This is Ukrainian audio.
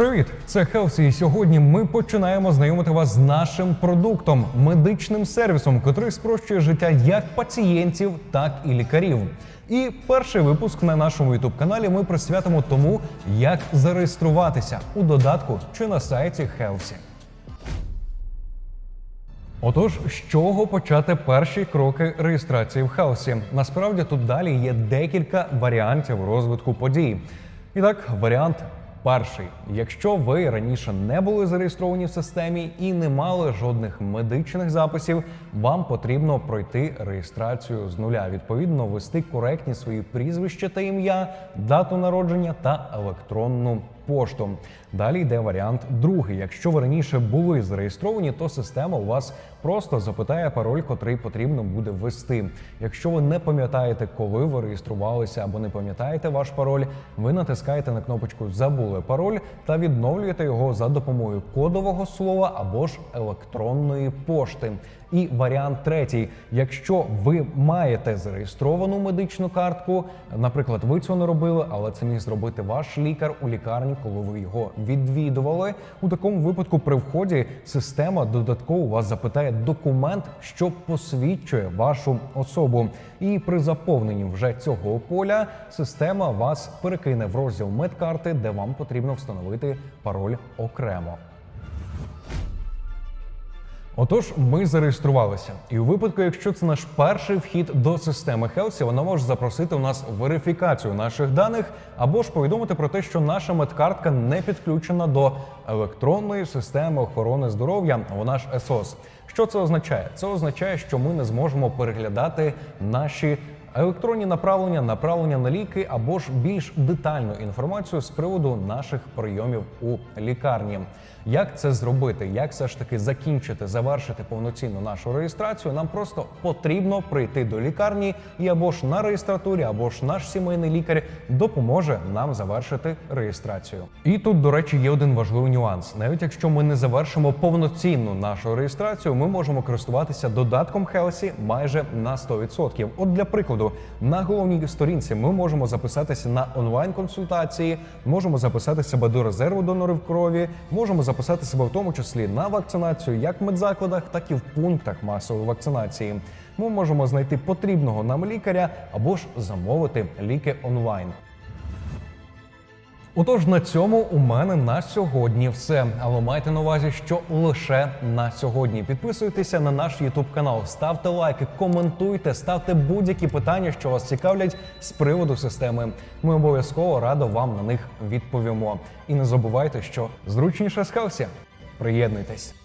Привіт, це Хелсі. І сьогодні ми починаємо знайомити вас з нашим продуктом, медичним сервісом, котрий спрощує життя як пацієнтів, так і лікарів. І перший випуск на нашому youtube каналі ми присвятимо тому, як зареєструватися у додатку чи на сайті Хелсі. Отож, з чого почати перші кроки реєстрації в хаосі? Насправді тут далі є декілька варіантів розвитку подій. І так, варіант перший: якщо ви раніше не були зареєстровані в системі і не мали жодних медичних записів, вам потрібно пройти реєстрацію з нуля. Відповідно, ввести коректні свої прізвища та ім'я, дату народження та електронну пошту. Далі йде варіант другий. Якщо ви раніше були зареєстровані, то система у вас просто запитає пароль, котрий потрібно буде ввести. Якщо ви не пам'ятаєте, коли ви реєструвалися або не пам'ятаєте ваш пароль, ви натискаєте на кнопочку Забули пароль та відновлюєте його за допомогою кодового слова або ж електронної пошти. І варіант третій: якщо ви маєте зареєстровану медичну картку, наприклад, ви цього не робили, але це міг зробити ваш лікар у лікарні, коли ви його відвідували. У такому випадку при вході система додатково вас запитає документ, що посвідчує вашу особу. І при заповненні вже цього поля система вас перекине в розділ медкарти, де вам потрібно встановити пароль окремо. Отож, ми зареєструвалися, і у випадку, якщо це наш перший вхід до системи Хелсі, вона може запросити у нас верифікацію наших даних або ж повідомити про те, що наша медкартка не підключена до електронної системи охорони здоров'я, вона ж ЕСОС. Що це означає? Це означає, що ми не зможемо переглядати наші електронні направлення, направлення на ліки або ж більш детальну інформацію з приводу наших прийомів у лікарні. Як це зробити? Як все ж таки закінчити, завершити повноцінну нашу реєстрацію? Нам просто потрібно прийти до лікарні і або ж на реєстратурі, або ж наш сімейний лікар допоможе нам завершити реєстрацію. І тут, до речі, є один важливий нюанс. Навіть якщо ми не завершимо повноцінну нашу реєстрацію, ми можемо користуватися додатком Хелсі майже на 100%. От для прикладу, на головній сторінці ми можемо записатися на онлайн-консультації, можемо записати себе до резерву донорів крові, можемо записати себе в тому числі на вакцинацію як в медзакладах, так і в пунктах масової вакцинації. Ми можемо знайти потрібного нам лікаря або ж замовити ліки онлайн. Отож, на цьому у мене на сьогодні все. Але майте на увазі, що лише на сьогодні. Підписуйтеся на наш YouTube канал, ставте лайки, коментуйте, ставте будь-які питання, що вас цікавлять з приводу системи. Ми обов'язково радо вам на них відповімо. І не забувайте, що зручніше з Приєднуйтесь.